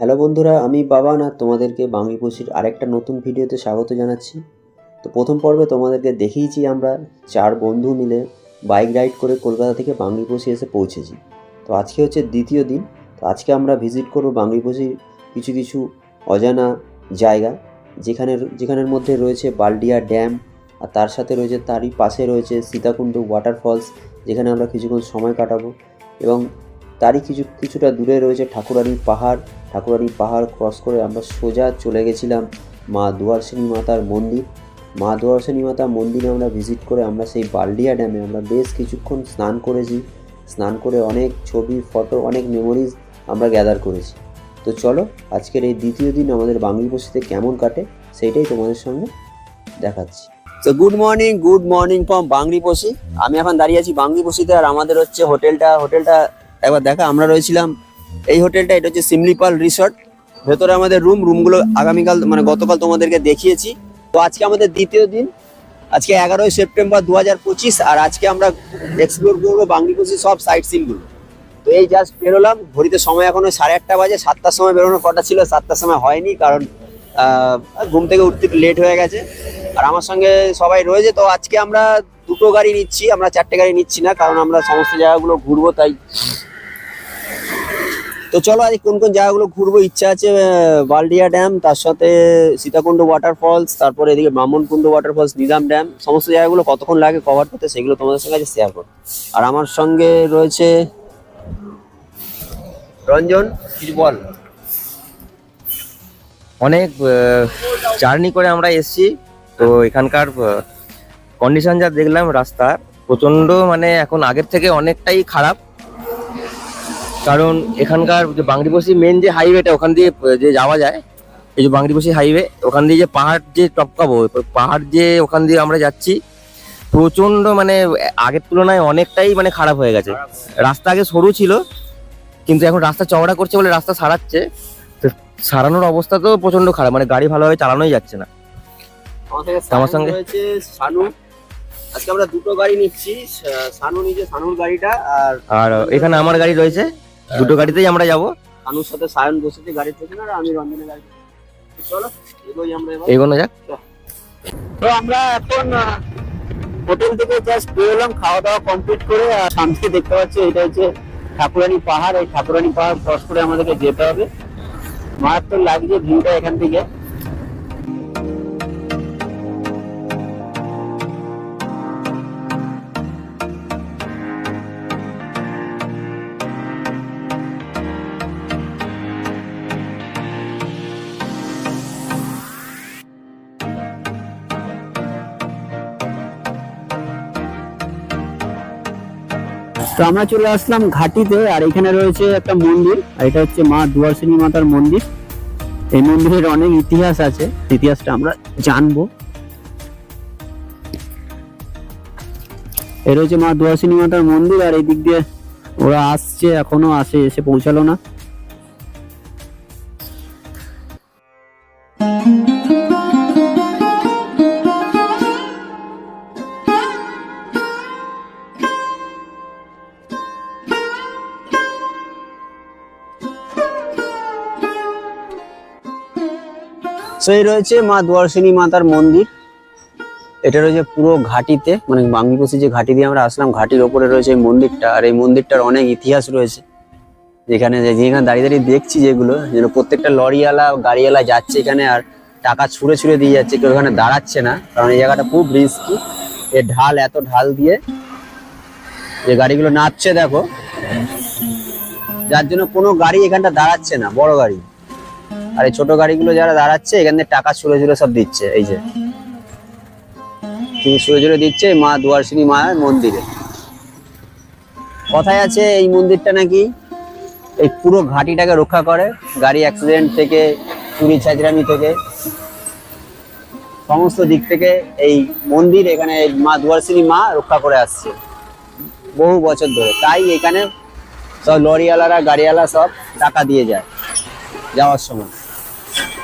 Hello বন্ধুরা, আমি বাবান আর তোমাদেরকে বাংলিপোষির আরেকটা নতুন ভিডিওতে স্বাগত জানাচ্ছি। তো প্রথম পর্বে তোমাদেরকে দেখিয়েছি আমরা চার বন্ধু মিলে বাইক রাইড করে কলকাতা থেকে বাংলিপোষি এসে পৌঁছেছি। তো আজকে হচ্ছে দ্বিতীয় দিন, তো আজকে আমরা ভিজিট করব বাংলিপোষির কিছু কিছু অজানা জায়গা, যেখানে যেখানের মধ্যে রয়েছে বালডিয়া ড্যাম, আর তার সাথে রয়েছে, তারই পাশে রয়েছে সীতাকুণ্ড ওয়াটারফলস, যেখানে আমরা কিছুক্ষণ সময় কাটাবো। এবং তারই কিছু, কিছুটা দূরে রয়েছে ঠাকুরানীর পাহাড় ঠাকুরানী পাহাড় ক্রস করে আমরা সোজা চলে গেছিলাম মা দুয়ারসিনী মাতার মন্দির। মা দুয়ারসিনী মাতা মন্দিরে আমরা ভিজিট করে আমরা সেই বালডিয়া ড্যামে আমরা বেশ কিছুক্ষণ স্নান করেছি। স্নান করে অনেক ছবি ফটো অনেক মেমোরিজ আমরা গ্যাদার করেছি। তো চলো, আজকের এই দ্বিতীয় দিন আমাদের বসিতে কেমন কাটে সেইটাই তোমাদের সঙ্গে দেখাচ্ছি। তো good morning good morning from বাংলি বসি আমি এখন দাঁড়িয়ে আছি বাংলি বসিতে আর আমাদের হচ্ছে হোটেলটা হোটেলটা একবার দেখা। আমরা রয়েছিলাম এই হোটেলটা, এটা হচ্ছে সিমলিপাল রিসর্ট। ভেতরে আমাদের রুম, রুমগুলো আগামীকাল মানে গতকাল তোমাদেরকে দেখিয়েছি। তো আজকে আমাদের দ্বিতীয় দিন। আজকে এগারোই সেপ্টেম্বর দু হাজার পঁচিশ, আর আজকে আমরা এক্সপ্লোর করব বাংলিপোসি সব সাইট সিনগুলো তো এই জাস্ট বেরোলাম, ঘড়িতে সময় এখনও সাড়ে আটটা বাজে, সাতটার সময় বেরোনোর কথা ছিল, সাতটার সময় হয়নি, কারণ ঘুম থেকে উঠতে লেট হয়ে গেছে। আর আমার সঙ্গে সবাই রয়েছে, তো আজকে আমরা দুটো গাড়ি নিচ্ছি, আমরা চারটে গাড়ি নিচ্ছি না, কারণ আমরা সমস্ত জায়গাগুলো ঘুরবো, তাই তো চলো আজ কোন কোন জায়গাগুলো ঘুরবো, ইচ্ছা আছে বালডিয়া ড্যাম, তার সাথে সীতাকুণ্ড ওয়াটারফলস তারপরে এদিকে মামনকুণ্ড ওয়াটারফলস নিজাম ড্যাম, সমস্ত জায়গাগুলো কতক্ষণ লাগে কভার করতে সেগুলো তোমাদের সঙ্গে আজ শেয়ার করো আর আমার সঙ্গে রয়েছে রঞ্জন বল অনেক জার্নি করে আমরা এসেছি, তো এখানকার কন্ডিশন যা দেখলাম রাস্তার প্রচণ্ড মানে এখন আগের থেকে অনেকটাই খারাপ। কারণ এখানকার যে বাংরিবসি মেন যে হাইওয়েটা ওখান দিয়ে যে যাওয়া যায় এই যে বাংরিবসি হাইওয়ে ওখান দিয়ে যে পাহাড় যে টপকাবো পাহাড় যে ওখান দিয়ে আমরা যাচ্ছি প্রচণ্ড মানে আগের তুলনায় অনেকটাই মানে খারাপ হয়ে গেছে। রাস্তা আগে সরু ছিল কিন্তু এখন রাস্তা চওড়া করছে বলে রাস্তা সারাচ্ছে। তো সারানোর অবস্থা তো প্রচণ্ড খারাপ মানে গাড়ি ভালোভাবে চালানোই যাচ্ছে না। আমার সঙ্গে? সানু আজকে আমরা দুটো গাড়ি নিচ্ছি সানু নিজে সানুর গাড়িটা আর আর এখানে আমার গাড়ি রয়েছে। দুটো গাড়িতেই আমরা যাব। সানুর সাথে সায়ন বসেছে গাড়ির পেছনে আর আমি রঞ্জনের গাড়ি চলো এগোই আমরা এগোনো যাক। তো আমরা এখন হোটেল থেকে জাস্ট বেরোলাম খাওয়া দাওয়া কমপ্লিট করে আর সামনে দেখতে পাচ্ছি এটা হচ্ছে ঠাকুরানী পাহাড়। এই ঠাকুরানী পাহাড় ক্রস করে আমাদেরকে যেতে হবে। মারাত্মক লাগছে ভিউটা এখান থেকে। তো আমরা চলে আসলাম ঘাটিতে, আর এখানে রয়েছে একটা মন্দির, আর এটা হচ্ছে মা দুয়ারসিনী মাতার মন্দির। এই মন্দিরের অনেক ইতিহাস আছে, ইতিহাসটা আমরা জানব। এ রয়েছে মা দুয়ারসিনী মাতার মন্দির, আর এই দিক দিয়ে ওরা আসছে, এখনও আসে, এসে পৌঁছালো না। তো এই রয়েছে মা দুয়ারসিনী মাতার মন্দির। এটা রয়েছে পুরো ঘাটিতে মানে বাংলিপসি যে ঘাটি দিয়ে আমরা আসলাম, ঘাটির ওপরে রয়েছে এই মন্দিরটা, আর এই মন্দিরটার অনেক ইতিহাস রয়েছে। যেখানে যেখানে দাঁড়িয়ে দাঁড়িয়ে দেখছি যেগুলো, যেন প্রত্যেকটা লরিওয়ালা গাড়িওয়ালা যাচ্ছে এখানে আর টাকা ছুঁড়ে ছুঁড়ে দিয়ে যাচ্ছে, কেউ এখানে দাঁড়াচ্ছে না, কারণ এই জায়গাটা খুব রিস্কি এর ঢাল, এত ঢাল দিয়ে যে গাড়িগুলো নাচছে, দেখো। যার জন্য কোনো গাড়ি এখানটা দাঁড়াচ্ছে না, বড় গাড়ি। আর এই ছোট গাড়িগুলো যারা দাঁড়াচ্ছে, এখান টাকা ছুড়ে ছুড়ে সব দিচ্ছে, এই যে। ছুড়ে ছুড়ে দিচ্ছে মা দুয়ারসিনী মায়ের মন্দিরে। কথায় আছে এই মন্দিরটা নাকি? এই পুরো ঘাটিটাকে রক্ষা করে। গাড়ি অ্যাক্সিডেন্ট থেকে, চুরি ছাজরামি থেকে। সমস্ত দিক থেকে এই মন্দির এখানে মা দুয়ারসিনী মা রক্ষা করে আসছে। বহু বছর ধরে। তাই এখানে সব লরিওয়ালারা, গাড়িওয়ালা সব টাকা দিয়ে যায় যাওয়ার সময়। Thank you.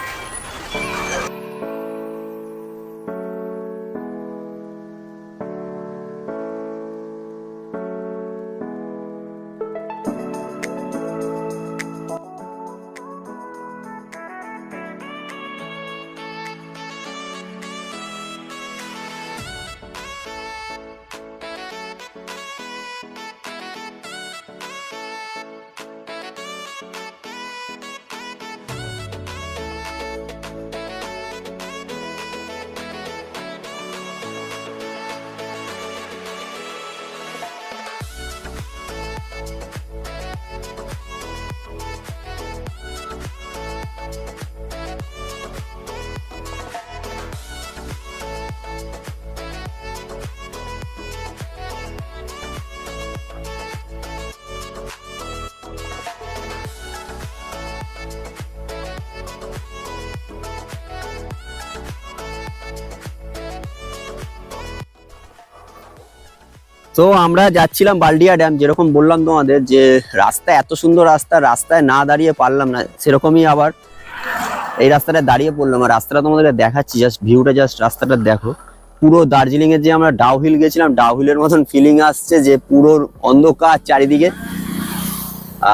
তো আমরা যাচ্ছিলাম বালডিয়া ড্যাম, যেরকম বললাম তোমাদের যে রাস্তা এত সুন্দর রাস্তা, রাস্তায় না দাঁড়িয়ে পারলাম না, সেরকমই আবার এই রাস্তাটা দাঁড়িয়ে পড়লাম। আর রাস্তাটা তোমাদের দেখাচ্ছি জাস্ট ভিউটা জাস্ট রাস্তাটা দেখো। পুরো দার্জিলিং এর যে আমরা ডাউ হিল গেছিলাম, ডাউ হিলের মতন ফিলিং আসছে যে পুরো অন্ধকার চারিদিকে।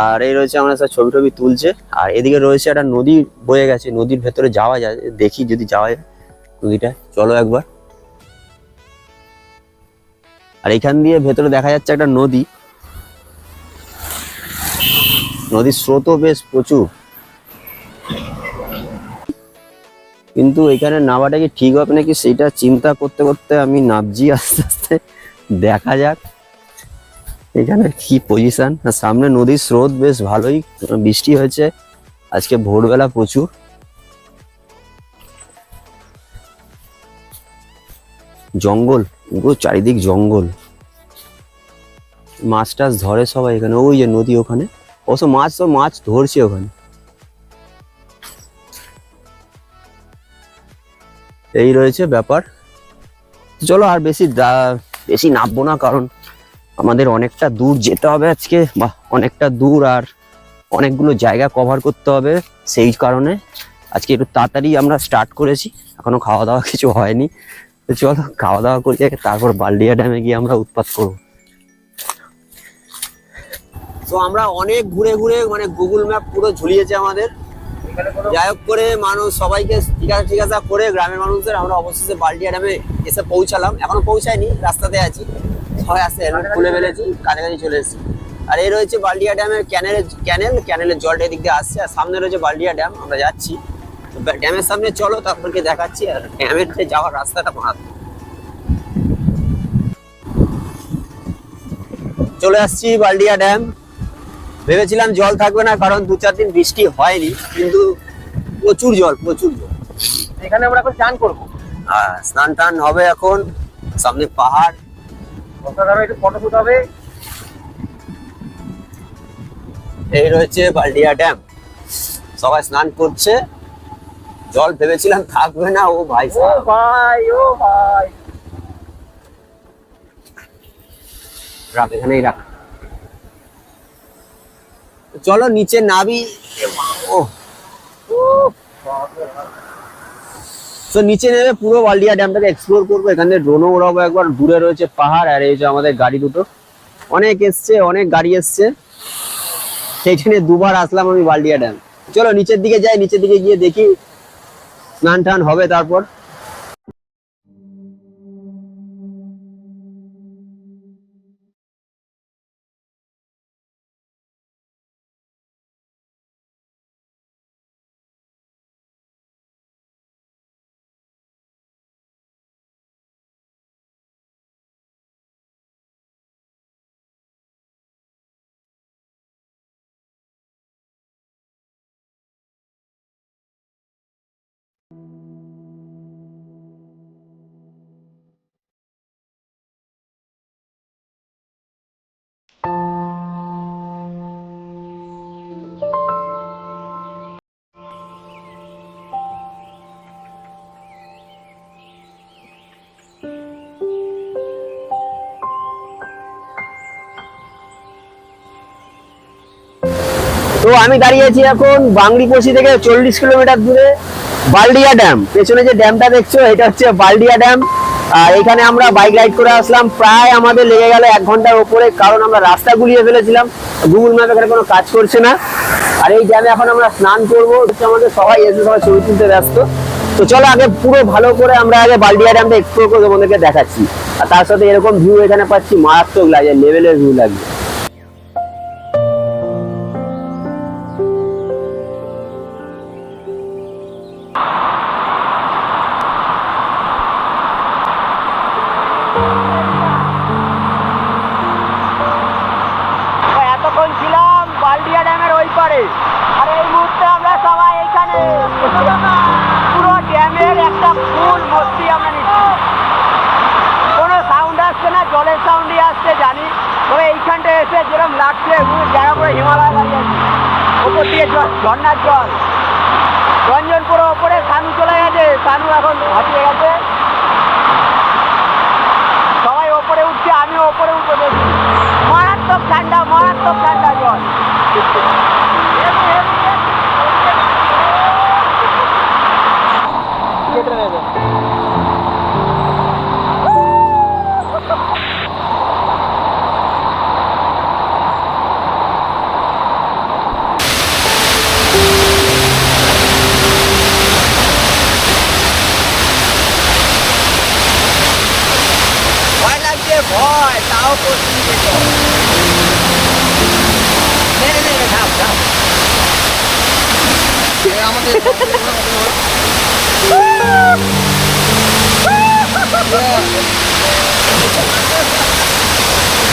আর এই রয়েছে আমরা সব ছবি টবি তুলছে। আর এদিকে রয়েছে একটা নদী বয়ে গেছে, নদীর ভেতরে যাওয়া যায়, দেখি যদি যাওয়া যায় নদীটা। চলো একবার। আর এখান দিয়ে ভেতরে দেখা যাচ্ছে একটা নদী। নদীর স্রোতও বেশ প্রচুর। কিন্তু এখানে নামাটা কি ঠিক হবে নাকি সেটা চিন্তা করতে করতে আমি নামছি আস্তে আস্তে। দেখা যাক। এখানে কি পজিশন সামনে নদীর স্রোত বেশ ভালোই বৃষ্টি হয়েছে। আজকে ভোরবেলা প্রচুর। জঙ্গল, পুরো চারিদিক জঙ্গল। মাছ টাছ ধরে সবাই এখানে, ওই যে নদী ওখানে। অবশ্য মাছ তো মাছ ধরছে ওখানে। এই রয়েছে ব্যাপার। চলো আর বেশি বেশি নামবো না, কারণ আমাদের অনেকটা দূর যেতে হবে আজকে। বা, অনেকটা দূর আর অনেকগুলো জায়গা কভার করতে হবে সেই কারণে। আজকে একটু তাড়াতাড়ি আমরা স্টার্ট করেছি। এখনও খাওয়া দাওয়া কিছু হয়নি। তো চলো খাওয়া দাওয়া করে তারপর বালডিয়া ড্যামে গিয়ে আমরা উৎপাত করব। তো আমরা অনেক ঘুরে ঘুরে মানে গুগল ম্যাপ পুরো ঝুলিয়েছে আমাদের। যাই হোক করে মানুষ সবাইকে জিজ্ঞাসা টিজ্ঞাসা করে, গ্রামের মানুষদের, আমরা অবশেষে বালডিয়া ড্যামে এসে পৌঁছালাম। এখনও পৌঁছায়নি, রাস্তাতে আছি। সবাই আসে হেলমেট খুলে ফেলেছি, কাছাকাছি চলে এসেছি। আর এই রয়েছে বালডিয়া ড্যামের ক্যানেলের ক্যানেল ক্যানেলের জলটা এদিক দিয়ে আসছে, আর সামনে রয়েছে বালডিয়া ড্যাম আমরা যাচ্ছি। ড্যামের সামনে চলো, তারপরকে দেখাচ্ছি আর ড্যামের যে যাওয়ার রাস্তাটা মারাত চলে আসছি বালডিয়া ড্যাম। ভেবেছিলাম জল থাকবে না, কারণ দু চার দিন বৃষ্টি হয়নি, কিন্তু প্রচুর জল প্রচুর জল। এখানে আমরা এখন চান করব। আর স্নান টান হবে এখন, সামনে পাহাড়। একটু ফটো হবে। এই রয়েছে বালডিয়া ড্যাম। সবাই স্নান করছে। জল ভেবেছিলাম থাকবে না ও ভাই ও ভাই ও ভাই। রাখ এখানেই রাখ। চলো নিচে নাবি ও। তো নিচে নেমে পুরো বালডিয়া ড্যামটাকে এক্সপ্লোর করব। এখানে ড্রোনও ওড়াবো একবার। দূরে রয়েছে পাহাড় আর এই যে আমাদের গাড়ি দুটো। অনেক এসছে অনেক গাড়ি এসছে। সেইখানে দুবার আসলাম আমি বালডিয়া ড্যাম। চলো নিচের দিকে যাই নিচের দিকে গিয়ে দেখি স্নান টান হবে তারপর? তো আমি দাঁড়িয়েছি এখন বাংলিপোষি থেকে চল্লিশ কিলোমিটার দূরে বালডিয়া ড্যাম। পেছনে যে ড্যামটা দেখছ, এটা হচ্ছে বালডিয়া ড্যাম। আর এখানে আমরা বাইক রাইড করে আসলাম। প্রায় আমাদের লেগে গেল এক ঘণ্টার ওপরে, কারণ আমরা রাস্তা গুলিয়ে ফেলেছিলাম। গুগল ম্যাপ এখানে কোনো কাজ করছে না। আর এই ড্যামে এখন আমরা স্নান করব। আমাদের সবাই এসে সবাই ছবি তুলতে ব্যস্ত। তো চলো, আগে পুরো ভালো করে আমরা আগে বালডিয়া ড্যামটা এক্সপ্লোর করে তোমাদেরকে দেখাচ্ছি। আর তার সাথে এরকম ভিউ এখানে পাচ্ছি, মারাত্মক লাগে লেভেলের ভিউ লাগবে।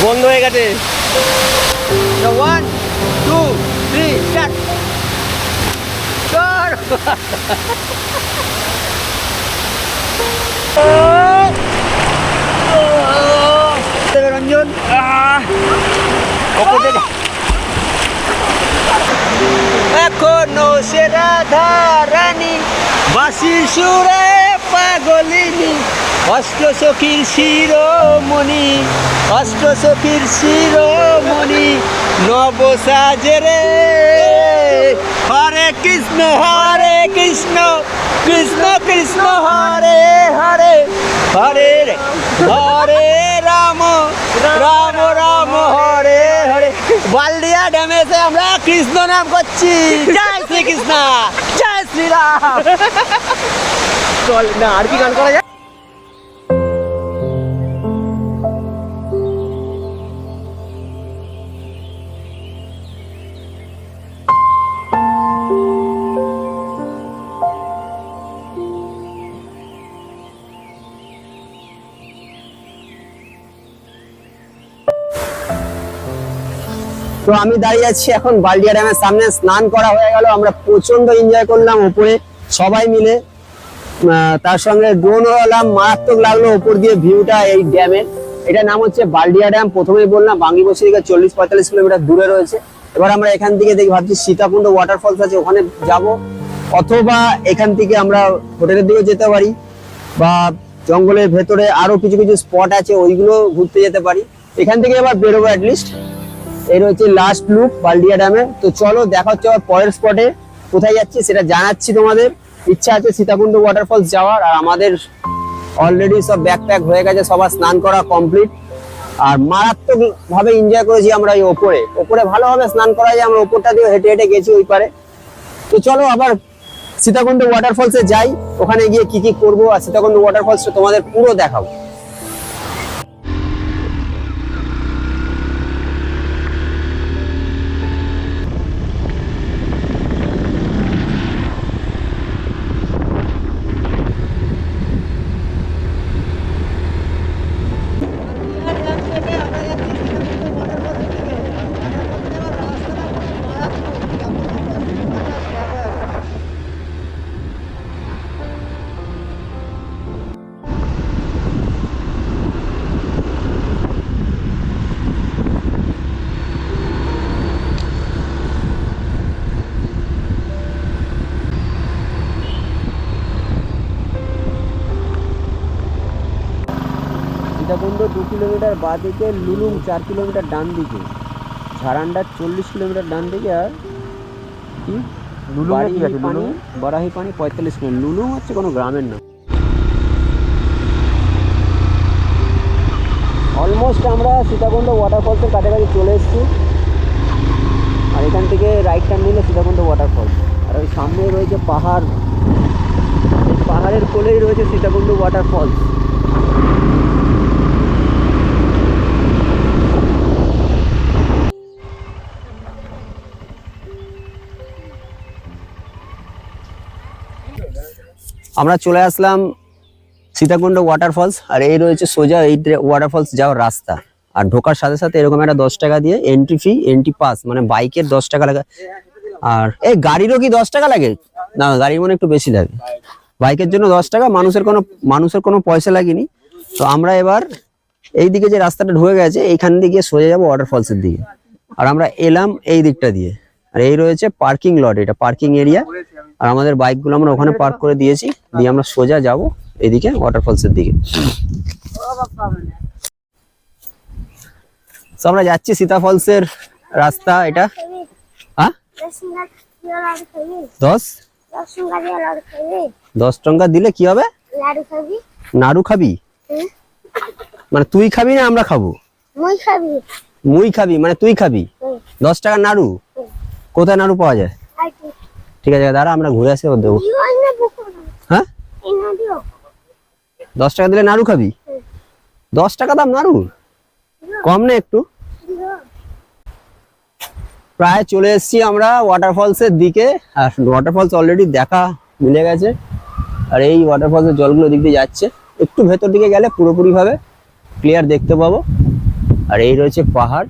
বন্ধ হয়ে গেছে ওয়ান টু থ্রি চার চার স্টার্ট রঞ্জন। এখনও সে রাধা রানী বাসি সুরে পাগলিনী অষ্ট সখীর শিরোমণি অষ্ট সখীর শিরোমণি নব সাজরে হরে কৃষ্ণ হরে কৃষ্ণ কৃষ্ণ কৃষ্ণ হরে হরে হরে রে- হরে রাম রাম, হরে হরে। বালদিয়া ড্যামে এসে আমরা কৃষ্ণ নাম করছি। জয় শ্রীকৃষ্ণ, জয় শ্রীরাম। চল, না, আর কি গান করা যায়? তো আমি দাঁড়িয়ে আছি এখন বালডিয়া ড্যামের সামনে। স্নান করা হয়ে গেল, আমরা প্রচণ্ড এনজয় করলাম উপরে। সবাই মিলে তার সঙ্গে ড্রোন হলাম। মারাত্মক লাগল উপর দিয়ে ভিউটা এই ড্যামের এটা নাম হচ্ছে বালডিয়া ড্যাম প্রথমেই বললাম বাঙ্গিবসি থেকে চল্লিশ পঁয়তাল্লিশ কিলোমিটার দূরে রয়েছে। এবার আমরা এখান থেকে দেখি, ভাবছি সীতাকুণ্ড ওয়াটারফলস আছে, ওখানে যাব। অথবা এখান থেকে আমরা হোটেলের দিকেও যেতে পারি, বা জঙ্গলের ভেতরে আরও কিছু কিছু স্পট আছে, ওইগুলো ঘুরতে যেতে পারি। এখান থেকে এবার বেরোবো অ্যাটলিস্ট এই রয়েছে লাস্ট লুক বালডিয়া ড্যামে তো চলো দেখা হচ্ছে আবার পরের স্পটে কোথায় যাচ্ছি সেটা জানাচ্ছি তোমাদের। ইচ্ছা আছে সীতাকুণ্ড ওয়াটারফলস যাওয়ার। আর আমাদের অলরেডি সব ব্যাক প্যাক হয়ে গেছে, সবার স্নান করা কমপ্লিট আর মারাত্মক ভাবে এনজয় করেছি আমরা এই ওপরে। ওপরে ভালোভাবে স্নান করা যায়, আমরা ওপরটা দিয়ে হেঁটে হেঁটে গেছি ওই পারে। তো চলো আবার সীতাকুণ্ড ওয়াটারফলসে যাই। ওখানে গিয়ে কি কি করব আর সীতাকুণ্ড ওয়াটারফলসটা তোমাদের পুরো দেখাবো। সীতাকুণ্ড দু কিলোমিটার বাঁ দিকে লুলুং চার কিলোমিটার ডান দিকে। ঝাড়ান্ডার চল্লিশ কিলোমিটার ডান দিকে আর কি? পানি বারাহি পানি পঁয়তাল্লিশ কিলোমিটার। লুলুং হচ্ছে কোনো গ্রামের নাম। অলমোস্ট আমরা সীতাকুণ্ড ওয়াটারফলসের কাছাকাছি চলে এসেছি। আর এখান থেকে রাইট টার্ন নিলে সীতাকুণ্ড ওয়াটারফলস আর ওই সামনে রয়েছে পাহাড়। পাহাড়ের কোলেই রয়েছে সীতাকুণ্ড ওয়াটারফলস আমরা চলে আসলাম সীতাকুণ্ড ওয়াটারফলস আর এই রয়েছে সোজা এই ওয়াটারফলস যাওয়ার রাস্তা। আর ঢোকার সাথে সাথে এরকম একটা দশ টাকা দিয়ে এন্ট্রি ফি এন্ট্রি পাস মানে বাইকের দশ টাকা লাগে। আর এই গাড়িরও কি দশ টাকা লাগে? না গাড়ির মনে একটু বেশি লাগে। বাইকের জন্য দশ টাকা, মানুষের কোনো মানুষের কোনো পয়সা লাগেনি। তো আমরা এবার এই দিকে যে রাস্তাটা ঢুকে গেছে, এইখান দিয়ে গিয়ে সোজা যাব ওয়াটারফলসের দিকে। আর আমরা এলাম এই দিকটা দিয়ে। আর এই রয়েছে পার্কিং লট এটা পার্কিং এরিয়া আর আমাদের বাইকগুলো আমরা ওখানে পার্ক করে দিয়েছি। দিয়ে আমরা সোজা যাব এদিকে ওয়াটারফলসের দিকে। আমরা যাচ্ছি সীতা ফলসের রাস্তা এটা। হ্যাঁ? দশ? দশ টাকা দিলে কি হবে? নাড়ু খাবি? মানে তুই খাবি না আমরা খাব? মুই খাবি। মানে তুই খাবি? দশ টাকা নাড়ু? কোথায় নাড়ু পাওয়া যায়? ঠিক আছে দাঁড়া আমরা ঘুরে আসি ওর দেবো। হ্যাঁ? দশ টাকা দিলে নাড়ু খাবি? দশ টাকা দাম নাড়ু? কম না একটু। প্রায় চলে এসেছি আমরা ওয়াটারফলসের দিকে। আর ওয়াটারফলস অলরেডি দেখা মিলে গেছে। আর এই ওয়াটারফলসের জলগুলো দিক দিয়ে যাচ্ছে। একটু ভেতর দিকে গেলে পুরোপুরিভাবে ক্লিয়ার দেখতে পাবো। আর এই রয়েছে পাহাড়।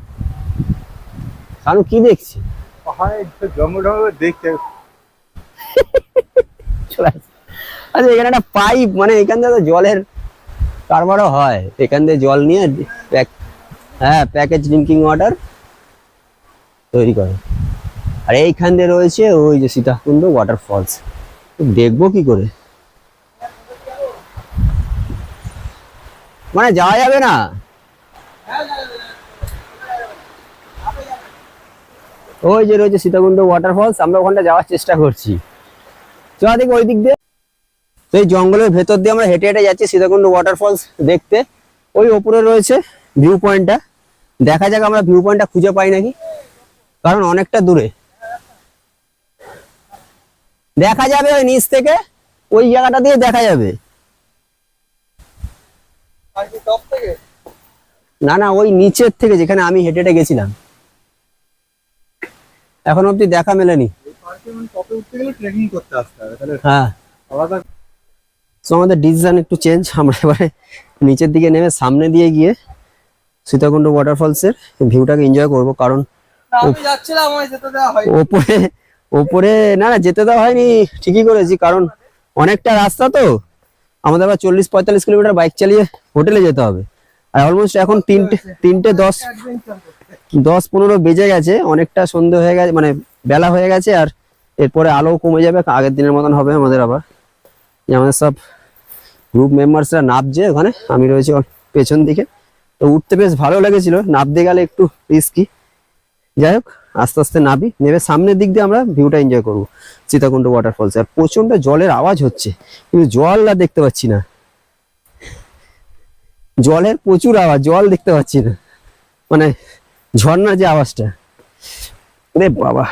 কারণ কি দেখছি? পাহাড়ে জঙ্গল দেখতে চলে। আচ্ছা এখানে একটা পাইপ মানে এখান থেকে জলের কারবারও হয়। এখান থেকে জল নিয়ে প্যাক হ্যাঁ প্যাকেজ ড্রিঙ্কিং ওয়াটার তৈরি করে। আর এইখান দিয়ে রয়েছে ওই যে সীতাকুণ্ড ওয়াটারফলস দেখব কি করে। মানে যাওয়া যাবে না। ওই যে রয়েছে সীতাকুণ্ড ওয়াটারফলস আমরা ওখানটা যাওয়ার চেষ্টা করছি। চল দেখি ওই দিক দিয়ে। তো এই জঙ্গলের ভেতর দিয়ে আমরা হেঁটে হেঁটে যাচ্ছি সীতাকুণ্ড ওয়াটারফলস দেখতে। ওই ওপরে রয়েছে ভিউ পয়েন্টটা দেখা যাক আমরা ভিউ পয়েন্টটা খুঁজে পাই নাকি। কারণ অনেকটা দূরে। দেখা যাবে ওই নিচ থেকে ওই জায়গাটা দিয়ে দেখা যাবে। না না ওই নিচের থেকে যেখানে আমি হেঁটে হেঁটে গেছিলাম। এখন অব্দি দেখা মেলেনি। পার্কে টপে উঠতে গেলে ট্রেকিং করতে আসতে হবে তাহলে হ্যাঁ। আলাদা তো আমাদের ডিসিশন একটু চেঞ্জ আমরা এবারে নিচের দিকে নেমে সামনে দিয়ে গিয়ে সীতাকুণ্ড ওয়াটারফলসের ভিউটাকে এনজয় করব কারণ হয় ওপরে ওপরে না না যেতে দেওয়া হয়নি ঠিকই করেছি কারণ অনেকটা রাস্তা তো। আমাদের আবার চল্লিশ পঁয়তাল্লিশ কিলোমিটার বাইক চালিয়ে হোটেলে যেতে হবে। আর অলমোস্ট এখন তিনটে তিনটে দশ দশ পনেরো বেজে গেছে অনেকটা সন্ধে হয়ে গেছে মানে বেলা হয়ে গেছে আর এরপরে আলো কমে যাবে, আগের দিনের মতন হবে আমাদের আবার। আমাদের সব গ্রুপ মেম্বার্সরা নামছে ওখানে, আমি রয়েছি পেছন দিকে। তো উঠতে বেশ ভালো লেগেছিল নামতে গেলে একটু রিস্কি যাই হোক, আস্তে আস্তে নাবি, নেবে সামনের দিক দিয়ে আমরা ভিউটা এনজয় করব সীতাকুণ্ড ওয়াটারফলস আর প্রচণ্ড জলের আওয়াজ হচ্ছে, কিন্তু জল আর দেখতে পাচ্ছি না। জলের প্রচুর আওয়াজ, জল দেখতে পাচ্ছি না। মানে ঝর্ণার যে আওয়াজটা। রে বাবা।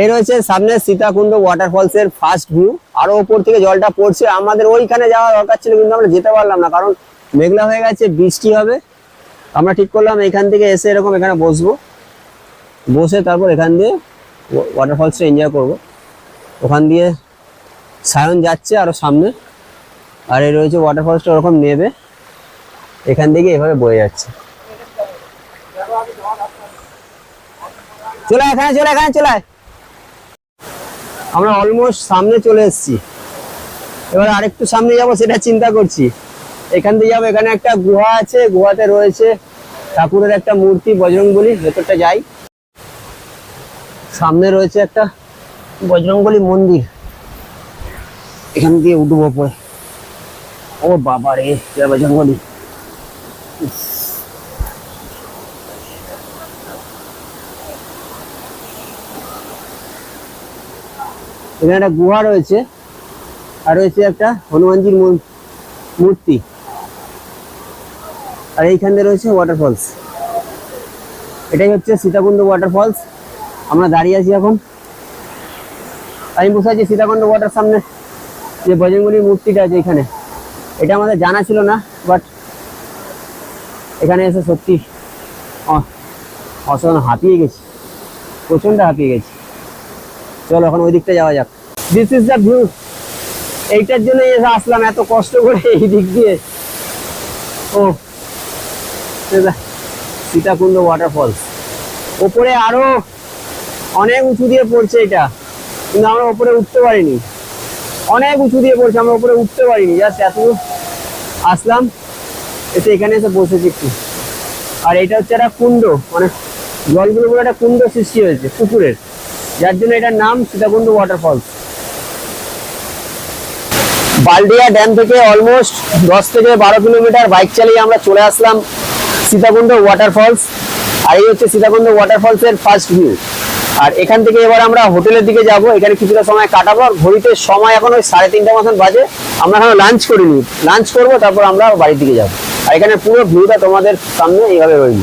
এই রয়েছে সামনে সীতাকুণ্ড ওয়াটারফলস এর ফার্স্ট ভিউ আরও উপর থেকে জলটা পড়ছে। আমাদের ওইখানে যাওয়া দরকার ছিল কিন্তু আমরা যেতে পারলাম না, কারণ মেঘলা হয়ে গেছে, বৃষ্টি হবে। আমরা ঠিক করলাম এখান থেকে এসে এরকম এখানে বসবো। বসে তারপর এখান দিয়ে ওয়াটারফলসটা এনজয় করব। ওখান দিয়ে সায়ন যাচ্ছে আরও সামনে। আর এই রয়েছে ওয়াটারফলসটা ওরকম নেবে। এখান থেকে এভাবে বয়ে যাচ্ছে। চলে এখানে চলে এখানে চলে। আমরা অলমোস্ট সামনে চলে এসেছি। এবার আরেকটু সামনে যাব, সেটা চিন্তা করছি। এখান দিয়ে যাব, এখানে একটা গুহা আছে, গুহাতে রয়েছে ঠাকুরের একটা মূর্তি, বজরংবলী, ভেতরটা যাই। সামনে রয়েছে একটা বজরংবলী মন্দির। এখান দিয়ে উঠবো পরে। ও বাবা রে বজরংবলী। এখানে একটা গুহা রয়েছে, আর রয়েছে একটা হনুমানজির মূর- মূর্তি। আর এইখানে রয়েছে ওয়াটারফলস এটাই হচ্ছে সীতাকুণ্ড ওয়াটারফলস আমরা দাঁড়িয়ে আছি এখন। আমি বসে আছি সীতাকুণ্ড ওয়াটার সামনে, যে বজরঙ্গলির মূর্তিটা আছে এখানে। এটা আমাদের জানা ছিল না বাট এখানে এসে সত্যি অসাধারণ হাঁপিয়ে গেছি। প্রচণ্ড হাঁপিয়ে গেছি। চলো এখন ওই দিকটা যাওয়া যাক। দিস ইজ দ্য ভিউ এইটার জন্য এসে আসলাম, এত কষ্ট করে এই দিক দিয়ে। ও সীতাকুণ্ড ওয়াটারফলস ওপরে আরও অনেক উঁচু দিয়ে পড়ছে এটা, কিন্তু আমরা ওপরে উঠতে পারিনি। অনেক উঁচু দিয়ে পড়ছে, আমরা উপরে উঠতে পারিনি। জাস্ট এত আসলাম, এসে এখানে এসে বসেছি একটু। আর এটা হচ্ছে একটা কুণ্ড মানে জলগুলো একটা কুণ্ড সৃষ্টি হয়েছে, পুকুরের। যার জন্য এটার নাম সীতাকুণ্ড ওয়াটারফলস বালডিয়া ড্যাম থেকে অলমোস্ট দশ থেকে বারো কিলোমিটার বাইক চালিয়ে আমরা চলে আসলাম সীতাকুণ্ড ওয়াটারফলস আর এই হচ্ছে সীতাকুণ্ড ওয়াটারফলস এর ফার্স্ট ভিউ আর এখান থেকে এবার আমরা হোটেলের দিকে যাব। এখানে কিছুটা সময় কাটাবো। আর ঘড়িতে সময় এখন ওই সাড়ে তিনটা মতন বাজে। আমরা এখন লাঞ্চ করিনি। লাঞ্চ করব, তারপর আমরা বাড়ির দিকে যাব। আর এখানে পুরো ভিউটা তোমাদের সামনে এইভাবে রইল।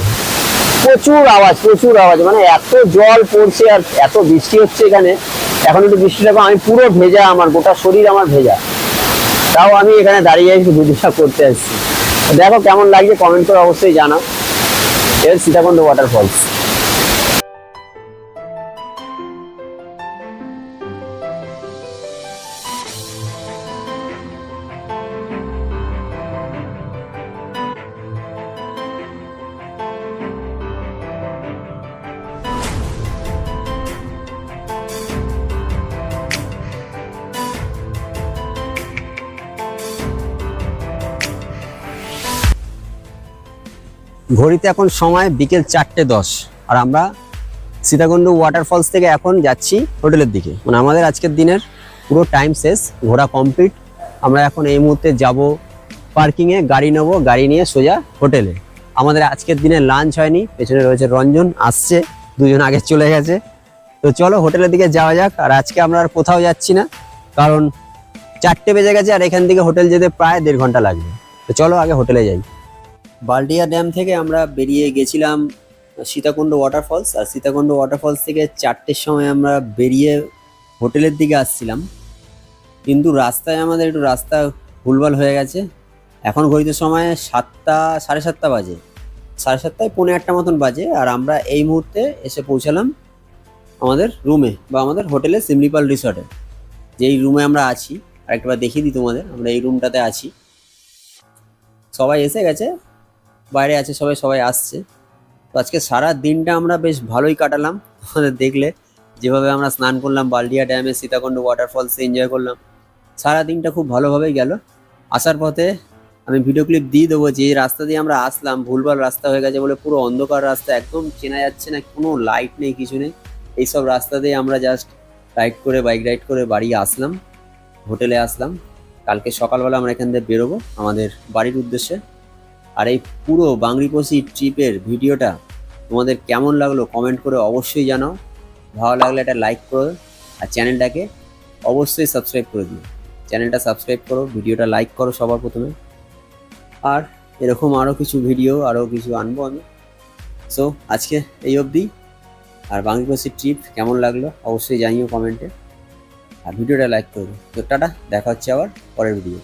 প্রচুর আওয়াজ প্রচুর আওয়াজ। মানে এত জল পড়ছে আর এত বৃষ্টি হচ্ছে এখানে। এখন একটু বৃষ্টিটা আমি পুরো ভেজা, আমার গোটা শরীর আমার ভেজা। তাও আমি এখানে দাঁড়িয়ে একটু ভিডিওটা করতে আসছি। দেখো কেমন লাগছে কমেন্ট করে অবশ্যই জানাও। এর সীতাকুণ্ড ওয়াটারফলস ঘড়িতে এখন সময় বিকেল চারটে দশ। আর আমরা সীতাকুণ্ড ওয়াটারফলস থেকে এখন যাচ্ছি হোটেলের দিকে। মানে আমাদের আজকের দিনের পুরো টাইম শেষ, ঘোরা কমপ্লিট আমরা এখন এই মুহূর্তে যাব পার্কিংয়ে গাড়ি নেব, গাড়ি নিয়ে সোজা হোটেলে। আমাদের আজকের দিনে লাঞ্চ হয়নি, পেছনে রয়েছে রঞ্জন, আসছে, দুজন আগে চলে গেছে। তো চলো হোটেলের দিকে যাওয়া যাক। আর আজকে আমরা আর কোথাও যাচ্ছি না, কারণ চারটে বেজে গেছে আর এখান থেকে হোটেল যেতে প্রায় দেড় ঘণ্টা লাগবে। তো চলো আগে হোটেলে যাই। বালডিয়া ড্যাম থেকে আমরা বেরিয়ে গেছিলাম সীতাকুণ্ড ওয়াটারফলস আর সীতাকুণ্ড ওয়াটারফলস থেকে চারটের সময় আমরা বেরিয়ে হোটেলের দিকে আসছিলাম। কিন্তু রাস্তায় আমাদের একটু রাস্তা ভুলভাল হয়ে গেছে। এখন ঘড়িতে সময় সাতটা, সাড়ে সাতটা বাজে। সাড়ে সাতটায় পৌনে আটটা মতন বাজে, আর আমরা এই মুহূর্তে এসে পৌঁছালাম আমাদের রুমে বা আমাদের হোটেলে সিমলিপাল রিসর্টে যেই রুমে আমরা আছি আরেকবার দেখিয়ে দিই তোমাদের, আমরা এই রুমটাতে আছি। সবাই এসে গেছে বাইরে আছে, সবাই সবাই আসছে। তো আজকে সারা দিনটা আমরা বেশ ভালোই কাটালাম। তোমাদের দেখলে যেভাবে আমরা স্নান করলাম বালডিয়া ড্যামে সীতাকুণ্ড ওয়াটারফলসে এনজয় করলাম। সারা দিনটা খুব ভালোভাবেই গেল। আসার পথে আমি ভিডিও ক্লিপ দিয়ে দেবো যে রাস্তা দিয়ে আমরা আসলাম, ভুলভাল রাস্তা হয়ে গেছে বলে পুরো অন্ধকার রাস্তা একদম চেনা যাচ্ছে না, কোনো লাইট নেই, কিছু নেই। এইসব রাস্তা দিয়ে আমরা জাস্ট রাইড করে বাইক রাইড করে বাড়ি আসলাম হোটেলে আসলাম। কালকে সকালবেলা আমরা এখান থেকে বেরোবো আমাদের বাড়ির উদ্দেশ্যে। আর এই পুরো বাংরিপোসি ট্রিপের ভিডিওটা তোমাদের কেমন লাগল কমেন্ট করে অবশ্যই জানাও। ভালো লাগলে একটা লাইক করো আর চ্যানেলটাকে অবশ্যই সাবস্ক্রাইব করে দিও। চ্যানেলটা সাবস্ক্রাইব করো, ভিডিওটা লাইক করো সবার প্রথমে। আর এরকম আরও কিছু ভিডিও আরও কিছু আনব আমি। সো আজকে এই অবধি। আর বাংরিপোসি ট্রিপ কেমন লাগল অবশ্যই জানিও কমেন্টে আর ভিডিওটা লাইক করো তো টাটা, দেখা হচ্ছে আবার পরের ভিডিও